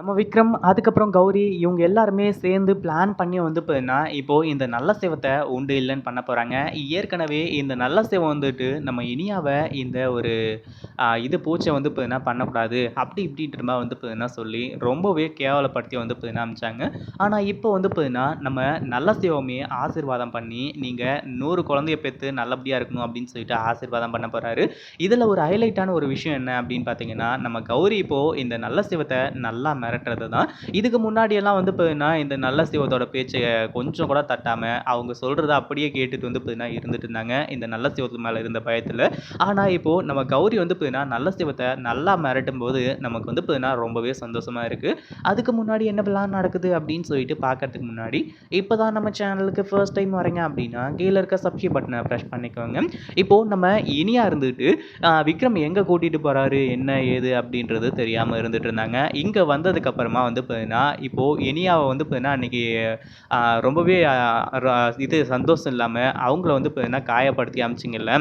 நம்ம விக்ரம் அதுக்கப்புறம் கௌரி இவங்க எல்லாருமே சேர்ந்து பிளான் பண்ணி வந்து பார்த்தீங்கன்னா இப்போது இந்த நல்ல சிவத்தை உண்டு இல்லைன்னு பண்ண போகிறாங்க ஏற்கனவே இந்த நல்ல சிவம் வந்துட்டு நம்ம இனியாவை இந்த ஒரு இது பூச்சை வந்து பார்த்தீங்கன்னா பண்ணக்கூடாது. அப்படி இப்படின்ற மாதிரி வந்து பார்த்தீங்கன்னா சொல்லி ரொம்பவே கேவலப்படுத்தி வந்து பார்த்தீங்கன்னா அமிச்சாங்க. ஆனால் இப்போ வந்து பார்த்தீங்கன்னா நம்ம நல்ல சிவமே ஆசீர்வாதம் பண்ணி நீங்கள் நூறு குழந்தைய பெற்று நல்லபடியாக இருக்கணும் அப்படின்னு சொல்லிட்டு ஆசீர்வாதம் பண்ண போகிறாரு இதில் ஒரு ஹைலைட்டான ஒரு விஷயம் என்ன அப்படின்னு பார்த்தீங்கன்னா நம்ம கௌரி இப்போது இந்த நல்ல சிவத்தை நல்லா மிரட்டுறது தான் இதுக்கு முன்னாடியெல்லாம் வந்து பார்த்தீங்கன்னா இந்த நல்ல சிவத்தோட பேச்சை கொஞ்சம் கூட தட்டாமல் அவங்க சொல்கிறத அப்படியே கேட்டுட்டு வந்து பார்த்தீங்கன்னா இருந்துட்டு இருந்தாங்க இந்த நல்ல சிவத்து மேலே இருந்த பயத்தில். ஆனால் இப்போது நம்ம கௌரி வந்து பார்த்தீங்கன்னா நல்ல சிவத்தை நல்லா மிரட்டும் போது நமக்கு வந்து பார்த்தீங்கன்னா ரொம்பவே சந்தோஷமாக இருக்குது அதுக்கு முன்னாடி என்ன பிளான் நடக்குது அப்படின்னு சொல்லிட்டு பார்க்கறதுக்கு முன்னாடி இப்போ தான் நம்ம சேனலுக்கு ஃபர்ஸ்ட் டைம் வரீங்க அப்படின்னா கீழே இருக்க சப்ஸ்கிரைப் பட்டனை ப்ரெஷ் பண்ணிக்கோங்க. இப்போது நம்ம இனியாக இருந்துட்டு விக்ரம் எங்கே கூட்டிகிட்டு போகிறாரு என்ன ஏது அப்படின்றது தெரியாமல் இருந்துட்டு இருந்தாங்க. இங்கே வந்ததுக்கு அதுக்கப்புறமா வந்து பார்த்தீங்கன்னா இப்போது இனியாவை வந்து பார்த்தீங்கன்னா அன்றைக்கி ரொம்பவே இது சந்தோஷம் இல்லாமல் அவங்கள வந்து பார்த்தீங்கன்னா காயப்படுத்தி அமிச்சிங்கல்ல.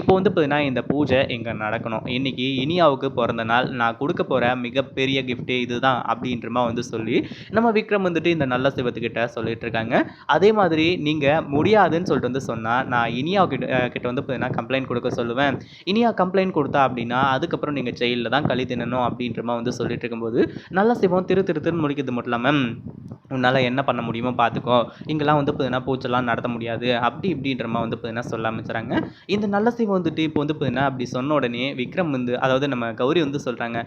இப்போ வந்து பார்த்தீங்கன்னா இந்த பூஜை இங்கே நடக்கணும். இன்னைக்கு இனியாவுக்கு பிறந்த நாள். நான் கொடுக்க போகிற மிகப்பெரிய கிஃப்ட்டு இதுதான் அப்படின்றமா வந்து சொல்லி நம்ம விக்ரம் வந்துட்டு இந்த நல்ல சிவத்துக்கிட்ட சொல்லிட்டு இருக்காங்க. அதே மாதிரி நீங்கள் முடியாதுன்னு சொல்லிட்டு வந்து சொன்னால் நான் இனியா கிட்ட கிட்ட வந்து பார்த்தீங்கன்னா கம்ப்ளைண்ட் கொடுக்க சொல்லுவேன். இனியா கம்ப்ளைண்ட் கொடுத்தா அப்படின்னா அதுக்கப்புறம் நீங்கள் ஜெயிலில் தான் கழி தின்னணும் அப்படின்றமா வந்து சொல்லிட்டு இருக்கும்போது நல்ல சிவம் திரு திரு திருன்னு முடிக்கிறது மட்டும் இல்லாமல் உன்னால் என்ன பண்ண முடியுமோ பார்த்துக்கோ இங்கெல்லாம் வந்து பார்த்தீங்கன்னா பூச்செல்லாம் நடத்த முடியாது. அப்படி இப்படின்ற மாதிரி வந்து பார்த்தீங்கன்னா சொல்ல ஆரம்பிச்சுறாங்க. இந்த நல்ல சிவம் வந்துட்டு இப்போ வந்து பார்த்தீங்கன்னா அப்படி சொன்ன உடனே விக்ரம் வந்து அதாவது நம்ம கௌரி வந்து சொல்கிறாங்க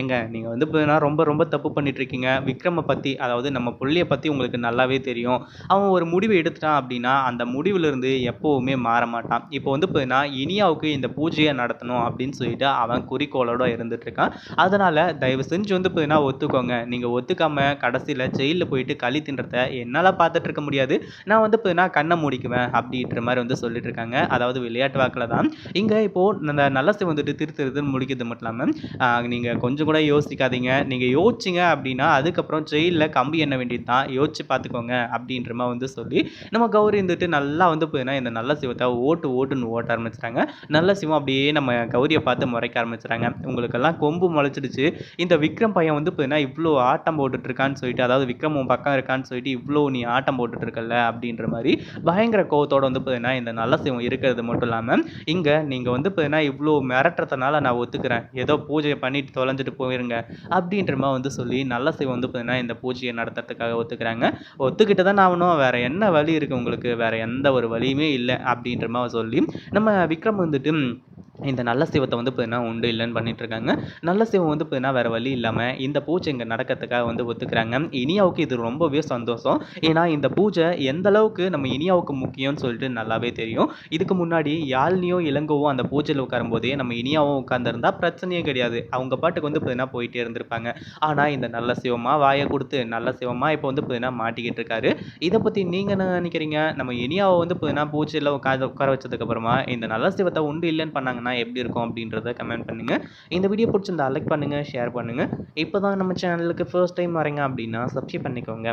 ஏங்க நீங்கள் வந்து பார்த்தீங்கன்னா ரொம்ப ரொம்ப தப்பு பண்ணிட்டுருக்கீங்க. விக்ரமை பற்றி அதாவது நம்ம புள்ளியை பற்றி உங்களுக்கு நல்லாவே தெரியும். அவன் ஒரு முடிவு எடுத்துட்டான் அப்படின்னா அந்த முடிவிலிருந்து எப்போவுமே மாற மாட்டான். இப்போ வந்து பார்த்தீங்கன்னா இனியாவுக்கு இந்த பூஜையை நடத்தணும் அப்படின்னு சொல்லிட்டு அவன் குறிக்கோளோட இருந்துட்டு இருக்கான். அதனால் தயவு செஞ்சு வந்து பார்த்தீங்கன்னா ஒத்துக்கோங்க. நீங்கள் ஒத்துக்காமல் கடைசியில் ஜெயிலில் போயிட்டு களி தின்றத என்னால் பார்த்துட்டு இருக்க முடியாது. நான் வந்து பார்த்தீங்கன்னா கண்ணை மூடிக்குவேன் அப்படின்ற மாதிரி வந்து சொல்லிட்டு இருக்காங்க. அதாவது விளையாட்டு வாக்கில் தான். இங்கே இப்போது அந்த நல்ல சிவம் வந்துட்டு திரு திருன்னு முடிக்கிறது மட்டும் இல்லாமல் நீங்கள் கொஞ்சம் கூட யோசிக்காதீங்க. நீங்கள் யோசிச்சிங்க அப்படின்னா அதுக்கப்புறம் ஜெயிலில் கம்பி எண்ண வேண்டியது தான். யோசிச்சு பார்த்துக்கோங்க அப்படின்ற மாதிரி வந்து சொல்லி நம்ம கௌரி இருந்துட்டு நல்லா வந்து போயினா இந்த நல்ல சிவத்தை ஓட்டு ஓட்டுன்னு ஓட்ட ஆரம்பிச்சிட்டாங்க. நல்ல சிவம் அப்படியே நம்ம கௌரியை பார்த்து முறைக்க ஆரம்பிச்சிட்டாங்க உங்களுக்கெல்லாம் கொம்பு முளைச்சிடுச்சு. இந்த விக்ரம் பையன் வந்து பார்த்தீங்கன்னா இவ்வளோ ஆட்டம் போட்டுட்ருக்கான்னு சொல்லிட்டு அதாவது விக்ரம் உன் பக்கம் இருக்கான்னு சொல்லிட்டு இவ்வளோ நீ ஆட்டம் போட்டுட்டு இருக்கல அப்படின்ற மாதிரி பயங்கர கோவத்தோட வந்து பார்த்தீங்கன்னா இந்த நல்ல சிவம் இருக்கிறது மட்டும் இல்லாமல் இங்கே நீங்கள் வந்து பார்த்தீங்கன்னா இவ்வளோ மிரட்டுறதுனால நான் ஒத்துக்கிறேன். ஏதோ பூஜையை பண்ணிட்டு தொலைஞ்சிட்டு போயிருங்க அப்படின்ற மாதிரி வந்து சொல்லி நல்ல சிவம் வந்து பார்த்தீங்கன்னா இந்த பூஜையை நடத்துறதுக்காக ஒத்துக்கிறாங்க. ஒத்துக்கிட்டு தான் ஆகணும். வேறு என்ன வழி இருக்குது உங்களுக்கு? வேற எந்த ஒரு வழியுமே இல்லை அப்படின்ற மாதிரி சொல்லி நம்ம விக்ரம் வந்துட்டு இந்த நல்ல சிவத்தை வந்து பார்த்தீங்கன்னா உண்டு இல்லைன்னு பண்ணிட்டு இருக்காங்க நல்ல சிவம் வந்து பார்த்தீங்கன்னா வேறு வழி இல்லாமல் இந்த பூஜை இங்கே நடக்கிறதுக்காக வந்து ஒத்துக்கிறாங்க. இனியாவுக்கு இது ரொம்பவே சந்தோஷம். ஏன்னா இந்த பூஜை எந்த அளவுக்கு நம்ம இனியாவுக்கு முக்கியம்னு சொல்லிட்டு நல்லாவே தெரியும். இதுக்கு முன்னாடி யாழ்னியோ இளங்கோவோ அந்த பூஜையில் உட்காரும்போதே நம்ம இனியாவும் உட்காந்துருந்தா பிரச்சனையே கிடையாது. அவங்க பாட்டுக்கு வந்து பார்த்தீங்கன்னா போயிட்டே இருந்திருப்பாங்க. ஆனால் இந்த நல்ல சிவமாக வாயை கொடுத்து நல்ல சிவமாக இப்போ வந்து பார்த்தீங்கன்னா மாட்டிக்கிட்டு இருக்காரு. இதை பற்றி நீங்கள் என்ன நினைக்கிறீங்க? நம்ம இனியாவை வந்து பார்த்தீங்கன்னா பூஜையில் உட்கார உட்கார வச்சதுக்கப்புறமா இந்த நல்ல சிவத்தை உண்டு இல்லைன்னு பண்ணாங்கன்னா எப்படி இருக்கும் அப்படின்றத கமெண்ட் பண்ணுங்கள் இந்த வீடியோ பிடிச்சிருந்தா லைக் பண்ணுங்கள் ஷேர் பண்ணுங்கள் இப்போ தான் நம்ம சேனலுக்கு ஃபர்ஸ்ட் டைம் வரீங்க அப்படின்னா சப்ஸ்கிரைப் பண்ணிக்கோங்க.